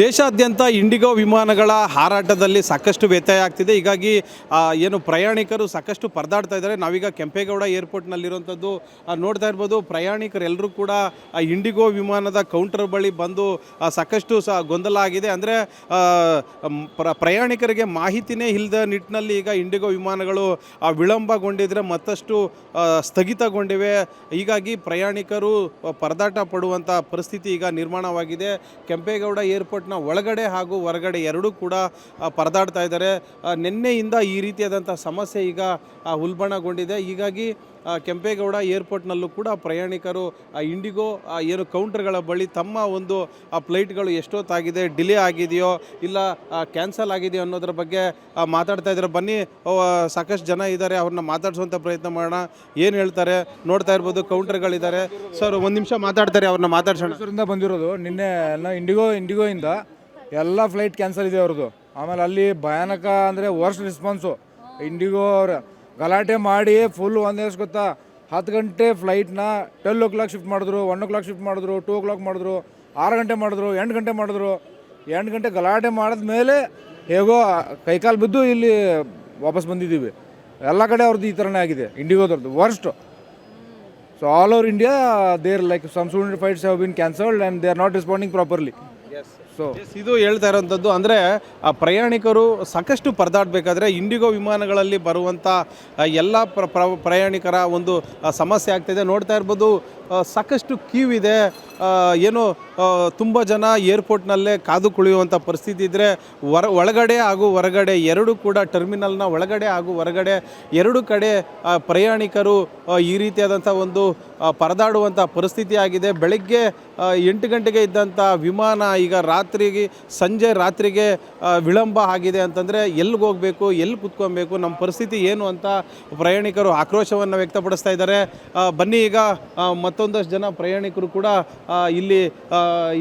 ದೇಶಾದ್ಯಂತ ಇಂಡಿಗೋ ವಿಮಾನಗಳ ಹಾರಾಟದಲ್ಲಿ ಸಾಕಷ್ಟು ವ್ಯತ್ಯಯ ಆಗ್ತಿದೆ. ಹೀಗಾಗಿ ಏನು ಪ್ರಯಾಣಿಕರು ಸಾಕಷ್ಟು ಪರದಾಡ್ತಾ ಇದ್ದಾರೆ. ನಾವೀಗ ಕೆಂಪೇಗೌಡ ಏರ್ಪೋರ್ಟ್ನಲ್ಲಿರುವಂಥದ್ದು ನೋಡ್ತಾ ಇರ್ಬೋದು. ಪ್ರಯಾಣಿಕರೆಲ್ಲರೂ ಕೂಡ ಇಂಡಿಗೋ ವಿಮಾನದ ಕೌಂಟರ್ ಬಳಿ ಬಂದು ಸಾಕಷ್ಟು ಸಹ ಗೊಂದಲ ಆಗಿದೆ. ಅಂದರೆ ಪ್ರ, ಪ್ರಯಾಣಿಕರಿಗೆ ಮಾಹಿತಿನೇ ಇಲ್ಲದ ನಿಟ್ಟಿನಲ್ಲಿ ಈಗ ಇಂಡಿಗೋ ವಿಮಾನಗಳು ವಿಳಂಬಗೊಂಡಿದ್ರೆ ಮತ್ತಷ್ಟು ಸ್ಥಗಿತಗೊಂಡಿವೆ. ಹೀಗಾಗಿ ಪ್ರಯಾಣಿಕರು ಪರದಾಟ ಪಡುವಂಥ ಪರಿಸ್ಥಿತಿ ಈಗ ನಿರ್ಮಾಣವಾಗಿದೆ. ಕೆಂಪೇಗೌಡ ಏರ್ಪೋರ್ಟ್ನ ಒಳಗಡೆ ಹಾಗೂ ಹೊರಗಡೆ ಎರಡೂ ಕೂಡ ಪರದಾಡ್ತಾ ಇದ್ದಾರೆ. ನಿನ್ನೆಯಿಂದ ಈ ರೀತಿಯಾದಂಥ ಸಮಸ್ಯೆ ಈಗ ಉಲ್ಬಣಗೊಂಡಿದೆ. ಹೀಗಾಗಿ ಕೆಂಪೇಗೌಡ ಏರ್ಪೋರ್ಟ್ನಲ್ಲೂ ಕೂಡ ಪ್ರಯಾಣಿಕರು ಇಂಡಿಗೋ ಏನು ಕೌಂಟರ್ಗಳ ಬಳಿ ತಮ್ಮ ಒಂದು, ಆ, ಫ್ಲೈಟ್ಗಳು ಎಷ್ಟೊತ್ತಾಗಿದೆ, ಡಿಲೇ ಆಗಿದೆಯೋ ಇಲ್ಲ ಕ್ಯಾನ್ಸಲ್ ಆಗಿದೆಯೋ ಅನ್ನೋದ್ರ ಬಗ್ಗೆ ಮಾತಾಡ್ತಾ ಇದ್ದಾರೆ. ಬನ್ನಿ ಸಾಕಷ್ಟು ಜನ ಇದ್ದಾರೆ, ಅವ್ರನ್ನ ಮಾತಾಡಿಸುವಂಥ ಪ್ರಯತ್ನ ಮಾಡೋಣ. ಏನು ಹೇಳ್ತಾರೆ? ನೋಡ್ತಾ ಇರ್ಬೋದು, ಕೌಂಟರ್ಗಳಿದ್ದಾರೆ. ಸರ್, ಒಂದು ನಿಮಿಷ ಮಾತಾಡ್ತಾರೆ, ಅವ್ರನ್ನ ಮಾತಾಡ್ಸೋಣ. ಬಂದಿರೋದು, ನಿನ್ನೆ ಎಲ್ಲ ಇಂಡಿಗೋ, ಇಂಡಿಗೋಯಿಂದ ಎಲ್ಲ ಫ್ಲೈಟ್ ಕ್ಯಾನ್ಸಲ್ ಇದೆ ಅವ್ರದ್ದು. ಆಮೇಲೆ ಅಲ್ಲಿ ಭಯಾನಕ ಅಂದರೆ ವರ್ಸ್ಟ್ ರೆಸ್ಪಾನ್ಸು ಇಂಡಿಗೋ ಅವ್ರ ಗಲಾಟೆ ಮಾಡಿ ಫುಲ್ ಒಂದು ಎಷ್ಟು ಗೊತ್ತಾ? ಹತ್ತು ಗಂಟೆ ಫ್ಲೈಟ್ನ ಟ್ವೆಲ್ ಓ ಕ್ಲಾಕ್ ಶಿಫ್ಟ್ ಮಾಡಿದ್ರು ಒನ್ ಓ ಕ್ಲಾಕ್ ಶಿಫ್ಟ್ ಮಾಡಿದ್ರು ಟೂ ಓ ಕ್ಲಾಕ್ ಮಾಡಿದ್ರು, ಆರು ಗಂಟೆ ಮಾಡಿದ್ರು, ಎಂಟು ಗಂಟೆ ಮಾಡಿದ್ರು. ಎಂಟು ಗಂಟೆ ಗಲಾಟೆ ಮಾಡಿದ ಮೇಲೆ ಹೇಗೋ ಕೈಕಾಲು ಬಿದ್ದು ಇಲ್ಲಿ ವಾಪಸ್ ಬಂದಿದ್ದೀವಿ. ಎಲ್ಲ ಕಡೆ ಅವ್ರದ್ದು ಈ ಥರನೇ ಆಗಿದೆ ಇಂಡಿಗೋದವ್ರದ್ದು worst so all over India there like some student flights have been cancelled and they are not responding properly. Yes, ಇದು ಹೇಳ್ತಾ ಇರೋವಂಥದ್ದು ಅಂದರೆ ಆ ಪ್ರಯಾಣಿಕರು ಸಾಕಷ್ಟು ಪರದಾಡಬೇಕಾದ್ರೆ ಇಂಡಿಗೋ ವಿಮಾನಗಳಲ್ಲಿ ಬರುವಂಥ ಎಲ್ಲ ಪ್ರ ಪ್ರ- ಪ್ರಯಾಣಿಕರ ಒಂದು ಸಮಸ್ಯೆ ಆಗ್ತಿದೆ. ನೋಡ್ತಾ ಇರ್ಬೋದು ಸಾಕಷ್ಟು ಕ್ಯೂ ಇದೆ. ಏನು ತುಂಬ ಜನ ಏರ್ಪೋರ್ಟ್ನಲ್ಲೇ ಕಾದು ಕುಳಿಯುವಂಥ ಪರಿಸ್ಥಿತಿ ಇದ್ದರೆ ಹೊರ ಒಳಗಡೆ ಹಾಗೂ ಹೊರಗಡೆ ಎರಡೂ ಕೂಡ ಟರ್ಮಿನಲ್ನ ಒಳಗಡೆ ಹಾಗೂ ಹೊರಗಡೆ ಎರಡು ಕಡೆ ಪ್ರಯಾಣಿಕರು ಈ ರೀತಿಯಾದಂಥ ಒಂದು ಪರದಾಡುವಂಥ ಪರಿಸ್ಥಿತಿ ಆಗಿದೆ. ಬೆಳಗ್ಗೆ ಎಂಟು ಗಂಟೆಗೆ ಇದ್ದಂಥ ವಿಮಾನ ಈಗ ರಾತ್ರಿಗೆ ಸಂಜೆ ರಾತ್ರಿಗೆ ವಿಳಂಬ ಆಗಿದೆ ಅಂತಂದರೆ ಎಲ್ಲಿಗೆ ಹೋಗಬೇಕು ಎಲ್ಲಿ ಕುತ್ಕೊಬೇಕು ನಮ್ಮ ಪರಿಸ್ಥಿತಿ ಏನು ಅಂತ ಪ್ರಯಾಣಿಕರು ಆಕ್ರೋಶವನ್ನು ವ್ಯಕ್ತಪಡಿಸ್ತಾ ಇದ್ದಾರೆ. ಬನ್ನಿ ಈಗ ಆ, ಮತ್ತೊಂದಷ್ಟು ಜನ ಪ್ರಯಾಣಿಕರು ಕೂಡ ಇಲ್ಲಿ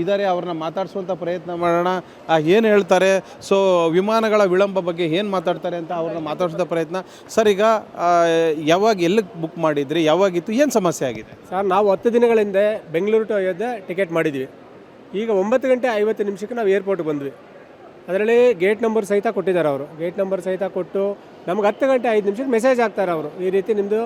ಇದ್ದಾರೆ ಅವ್ರನ್ನ ಮಾತಾಡಿಸುವಂಥ ಪ್ರಯತ್ನ ಮಾಡೋಣ. ಏನು ಹೇಳ್ತಾರೆ? ಸೊ ವಿಮಾನಗಳ ವಿಳಂಬ ಬಗ್ಗೆ ಏನು ಮಾತಾಡ್ತಾರೆ ಅಂತ ಅವ್ರನ್ನ ಮಾತಾಡಿಸೋ ಪ್ರಯತ್ನ. ಸರ್, ಈಗ ಯಾವಾಗ ಎಲ್ಲಿಗೆ ಬುಕ್ ಮಾಡಿದ್ರಿ? ಯಾವಾಗಿತ್ತು? ಏನು ಸಮಸ್ಯೆ ಆಗಿದೆ? ಸರ್, ನಾವು ಹತ್ತು ದಿನಗಳ ಹಿಂದೆ ಬೆಂಗಳೂರು ಟು ಅಯೋಧ್ಯೆ ಟಿಕೆಟ್ ಮಾಡಿದ್ವಿ. ಈಗ ಒಂಬತ್ತು ಗಂಟೆ ಐವತ್ತು ನಿಮಿಷಕ್ಕೆ ನಾವು ಏರ್ಪೋರ್ಟ್ಗೆ ಬಂದ್ವಿ. ಅದರಲ್ಲಿ ಗೇಟ್ ನಂಬರ್ ಸಹಿತ ಕೊಟ್ಟಿದ್ದಾರೆ ಅವರು. ಗೇಟ್ ನಂಬರ್ ಸಹಿತ ಕೊಟ್ಟು ನಮ್ಗೆ ಹತ್ತು ಗಂಟೆ ಐದು ನಿಮಿಷಕ್ಕೆ ಮೆಸೇಜ್ ಹಾಕ್ತಾರೆ ಅವರು. ಈ ರೀತಿ ನಿಮ್ಮದು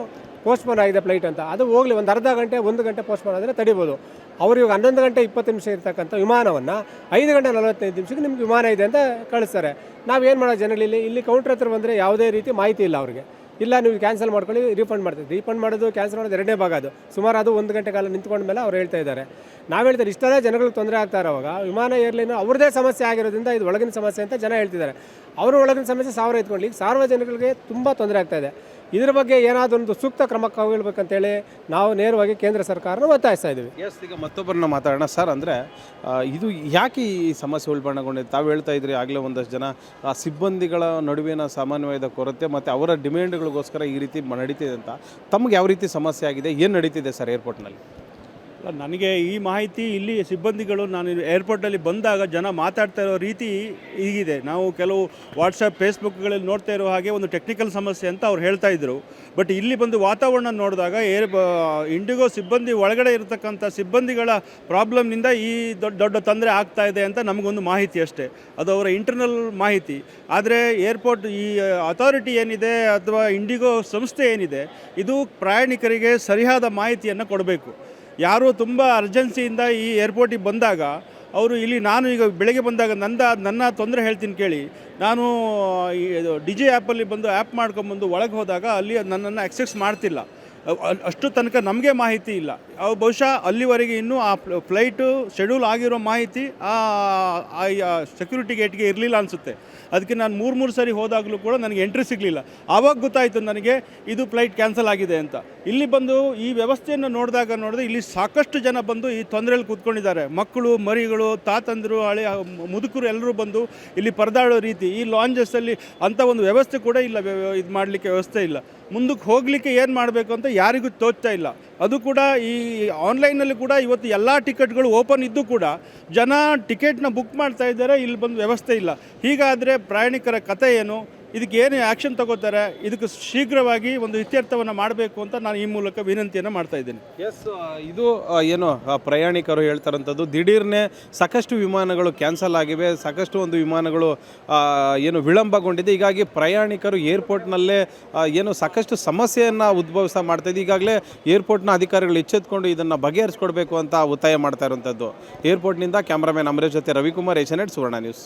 ಪೋಸ್ಟ್ಪೋನ್ ಆಗಿದೆ ಫ್ಲೈಟ್ ಅಂತ. ಅದು ಹೋಗಲಿ, ಒಂದು ಅರ್ಧ ಗಂಟೆ, ಒಂದು ಗಂಟೆ ಪೋಸ್ಟ್ಪೋನ್ ಆದರೆ ತಡಿಬೋದು. ಅವರು ಇವಾಗ ಹನ್ನೊಂದು ಗಂಟೆ ಇಪ್ಪತ್ತು ನಿಮಿಷ ಇರ್ತಕ್ಕಂಥ ವಿಮಾನವನ್ನು ಐದು ಗಂಟೆ ನಲವತ್ತೈದು ನಿಮಿಷಕ್ಕೆ ನಿಮ್ಗೆ ವಿಮಾನ ಇದೆ ಅಂತ ಕಳಿಸ್ತಾರೆ. ನಾವೇನು ಮಾಡೋದು ಜನರಲ್ಲಿ ಇಲ್ಲಿ? ಕೌಂಟ್ರ್ ಹತ್ರ ಬಂದರೆ ಯಾವುದೇ ರೀತಿ ಮಾಹಿತಿ ಇಲ್ಲ ಅವ್ರಿಗೆ. ಇಲ್ಲ, ನೀವು ಕ್ಯಾನ್ಸಲ್ ಮಾಡ್ಕೊಳ್ಳಿ ರೀಫಂಡ್ ಮಾಡ್ತೀವಿ. ರೀಫಂಡ್ ಮಾಡೋದು ಕ್ಯಾನ್ಸಲ್ ಮಾಡೋದು ಎರಡನೇ ಭಾಗ ಅದು. ಸುಮಾರು ಅದು ಒಂದು ಗಂಟೆ ಕಾಲ ನಿಂತ್ಕೊಂಡ ಮೇಲೆ ಅವ್ರು ಹೇಳ್ತಾ ಇದ್ದಾರೆ. ನಾವು ಹೇಳ್ತಾರೆ ಇಷ್ಟೆಲ್ಲ ಜನಗಳಿಗೆ ತೊಂದರೆ ಆಗ್ತಾ ಇರೋವಾಗ ವಿಮಾನ ಏರ್ಲೈನು ಅವ್ರದ್ದೇ ಸಮಸ್ಯೆ ಆಗಿರೋದ್ರಿಂದ ಇದು ಒಳಗಿನ ಸಮಸ್ಯೆ ಅಂತ ಜನ ಹೇಳ್ತಿದ್ದಾರೆ. ಅವರು ಒಳಗಿನ ಸಮಸ್ಯೆ ಸಾವಿರ ಎತ್ಕೊಳ್ಳಿ ಸಾರ್ವಜನಿಕರಿಗೆ ತುಂಬ ತೊಂದರೆ ಆಗ್ತಾ ಇದೆ. ಇದ್ರ ಬಗ್ಗೆ ಏನಾದರೂ ಒಂದು ಸೂಕ್ತ ಕ್ರಮ ಕೈಗೊಳ್ಬೇಕಂತೇಳಿ ನಾವು ನೇರವಾಗಿ ಕೇಂದ್ರ ಸರ್ಕಾರನ ಒತ್ತಾಯಿಸ್ತಾ ಇದ್ದೀವಿ. ಎಸ್ ಈಗ ಮತ್ತೊಬ್ಬರನ್ನ ಮಾತಾಡೋಣ. ಸರ್ ಅಂದರೆ ಇದು ಯಾಕೆ ಈ ಸಮಸ್ಯೆ ಉಲ್ಬಣಗೊಂಡಿದೆ? ತಾವು ಹೇಳ್ತಾ ಇದ್ರಿ ಆಗಲೇ ಒಂದಷ್ಟು ಜನ ಆ, ಸಿಬ್ಬಂದಿಗಳ ನಡುವಿನ ಸಮನ್ವಯದ ಕೊರತೆ ಮತ್ತು ಅವರ ಡಿಮ್ಯಾಂಡ್ಗಳಿಗೋಸ್ಕರ ಈ ರೀತಿ ನಡೀತಿದೆ ಅಂತ. ತಮ್ಗೆ ಯಾವ ರೀತಿ ಸಮಸ್ಯೆ ಆಗಿದೆ? ಏನು ನಡೀತಿದೆ ಸರ್ ಏರ್ಪೋರ್ಟ್ನಲ್ಲಿ? ನನಗೆ ಈ ಮಾಹಿತಿ ಇಲ್ಲಿ ಸಿಬ್ಬಂದಿಗಳು ನಾನು ಏರ್ಪೋರ್ಟಲ್ಲಿ ಬಂದಾಗ ಜನ ಮಾತಾಡ್ತಾ ಇರೋ ರೀತಿ ಹೀಗಿದೆ. ನಾವು ಕೆಲವು ವಾಟ್ಸಪ್ ಫೇಸ್ಬುಕ್ಗಳಲ್ಲಿ ನೋಡ್ತಾ ಇರೋ ಹಾಗೆ ಒಂದು ಟೆಕ್ನಿಕಲ್ ಸಮಸ್ಯೆ ಅಂತ ಅವ್ರು ಹೇಳ್ತಾ ಇದ್ರು. ಬಟ್ ಇಲ್ಲಿ ಬಂದು ವಾತಾವರಣ ನೋಡಿದಾಗ ಏರ್ ಇಂಡಿಗೋ ಸಿಬ್ಬಂದಿ ಒಳಗಡೆ ಇರತಕ್ಕಂಥ ಸಿಬ್ಬಂದಿಗಳ ಪ್ರಾಬ್ಲಮ್ನಿಂದ ಈ ದೊಡ್ಡ ದೊಡ್ಡ ತೊಂದರೆ ಆಗ್ತಾ ಇದೆ ಅಂತ ನಮಗೊಂದು ಮಾಹಿತಿ ಅಷ್ಟೇ. ಅದು ಅವರ ಇಂಟರ್ನಲ್ ಮಾಹಿತಿ. ಆದರೆ ಏರ್ಪೋರ್ಟ್ ಈ ಅಥಾರಿಟಿ ಏನಿದೆ ಅಥವಾ ಇಂಡಿಗೋ ಸಂಸ್ಥೆ ಏನಿದೆ, ಇದು ಪ್ರಯಾಣಿಕರಿಗೆ ಸರಿಯಾದ ಮಾಹಿತಿಯನ್ನು ಕೊಡಬೇಕು. ಯಾರು ತುಂಬ ಅರ್ಜೆನ್ಸಿಯಿಂದ ಈ ಏರ್ಪೋರ್ಟಿಗೆ ಬಂದಾಗ, ಅವರು ಇಲ್ಲಿ ನಾನು ಈಗ ಬೆಳಗ್ಗೆ ಬಂದಾಗ ನಂದ, ನನ್ನ ತೊಂದರೆ ಹೇಳ್ತೀನಿ ಕೇಳಿ, ನಾನು ಡಿ ಜೆ ಆ್ಯಪಲ್ಲಿ ಬಂದು ಆ್ಯಪ್ ಮಾಡ್ಕೊಂಬಂದು ಒಳಗೆ ಹೋದಾಗ ಅಲ್ಲಿ ನನ್ನನ್ನು ಆಕ್ಸೆಸ್ ಮಾಡ್ತಿಲ್ಲ. ಅಷ್ಟು ತನಕ ನಮಗೆ ಮಾಹಿತಿ ಇಲ್ಲ. ಬಹುಶಃ ಅಲ್ಲಿವರೆಗೆ ಇನ್ನೂ ಆ ಫ್ಲೈಟು ಶೆಡ್ಯೂಲ್ ಆಗಿರೋ ಮಾಹಿತಿ ಆ ಸೆಕ್ಯೂರಿಟಿ ಗೇಟ್ಗೆ ಇರಲಿಲ್ಲ ಅನಿಸುತ್ತೆ. ಅದಕ್ಕೆ ನಾನು ಮೂರು ಮೂರು ಸರಿ ಹೋದಾಗಲೂ ಕೂಡ ನನಗೆ ಎಂಟ್ರಿ ಸಿಗಲಿಲ್ಲ. ಆವಾಗ ಗೊತ್ತಾಯಿತು ನನಗೆ ಇದು ಫ್ಲೈಟ್ ಕ್ಯಾನ್ಸಲ್ ಆಗಿದೆ ಅಂತ. ಇಲ್ಲಿ ಬಂದು ಈ ವ್ಯವಸ್ಥೆಯನ್ನು ನೋಡಿದಾಗ ನೋಡಿದ್ರೆ ಇಲ್ಲಿ ಸಾಕಷ್ಟು ಜನ ಬಂದು ಈ ತೊಂದರೆಯಲ್ಲಿ ಕೂತ್ಕೊಂಡಿದ್ದಾರೆ. ಮಕ್ಕಳು, ಮರಿಗಳು, ತಾತಂದರು, ಹಳೆ, ಮುದುಕರು ಎಲ್ಲರೂ ಬಂದು ಇಲ್ಲಿ ಪರದಾಡೋ ರೀತಿ ಈ ಲಾಂಜಸ್ಸಲ್ಲಿ ಅಂಥ ಒಂದು ವ್ಯವಸ್ಥೆ ಕೂಡ ಇಲ್ಲ ಇದು ಮಾಡಲಿಕ್ಕೆ ವ್ಯವಸ್ಥೆ ಇಲ್ಲ. ಮುಂದಕ್ಕೆ ಹೋಗಲಿಕ್ಕೆ ಏನು ಮಾಡಬೇಕು ಅಂತ ಯಾರಿಗೂ ತೋಚ್ತಾ ಇಲ್ಲ. ಅದು ಕೂಡ ಈ ಆನ್ಲೈನಲ್ಲಿ ಕೂಡ ಇವತ್ತು ಎಲ್ಲ ಟಿಕೆಟ್ಗಳು ಓಪನ್ ಇದ್ದು ಕೂಡ ಜನ ಟಿಕೆಟ್ನ ಬುಕ್ ಮಾಡ್ತಾ ಇದ್ದಾರೆ, ಇಲ್ಲಿ ಬಂದು ವ್ಯವಸ್ಥೆ ಇಲ್ಲ. ಹೀಗಾದರೆ ಪ್ರಯಾಣಿಕರ ಕತೆ ಏನು? ಇದಕ್ಕೆ ಏನು ಆ್ಯಕ್ಷನ್ ತಗೋತಾರೆ, ಇದಕ್ಕೆ ಶೀಘ್ರವಾಗಿ ಒಂದು ಇತ್ಯರ್ಥವನ್ನು ಮಾಡಬೇಕು ಅಂತ ನಾನು ಈ ಮೂಲಕ ವಿನಂತಿಯನ್ನು ಮಾಡ್ತಾ ಇದ್ದೀನಿ. ಎಸ್ ಇದು ಏನು ಪ್ರಯಾಣಿಕರು ಹೇಳ್ತಾರಂಥದ್ದು, ದಿಢೀರ್ನೆ ಸಾಕಷ್ಟು ವಿಮಾನಗಳು ಕ್ಯಾನ್ಸಲ್ ಆಗಿವೆ, ಸಾಕಷ್ಟು ಒಂದು ವಿಮಾನಗಳು ಏನು ವಿಳಂಬಗೊಂಡಿದೆ. ಹೀಗಾಗಿ ಪ್ರಯಾಣಿಕರು ಏರ್ಪೋರ್ಟ್ನಲ್ಲೇ ಏನು ಸಾಕಷ್ಟು ಸಮಸ್ಯೆಯನ್ನು ಉದ್ಭವಿಸ ಮಾಡ್ತಾ ಇದೆ. ಈಗಾಗಲೇ ಏರ್ಪೋರ್ಟ್ನ ಅಧಿಕಾರಿಗಳು ಎಚ್ಚೆತ್ಕೊಂಡು ಇದನ್ನು ಬಗೆಹರಿಸ್ಕೊಡ್ಬೇಕು ಅಂತ ಒತ್ತಾಯ ಮಾಡ್ತಾ ಇರುವಂಥದ್ದು ಏರ್ಪೋರ್ಟ್ನಿಂದ ಕ್ಯಾಮ್ರಾಮನ್ ಅಮರೇಶ್ ಜೊತೆ Ravikumar Asianet Suvarna news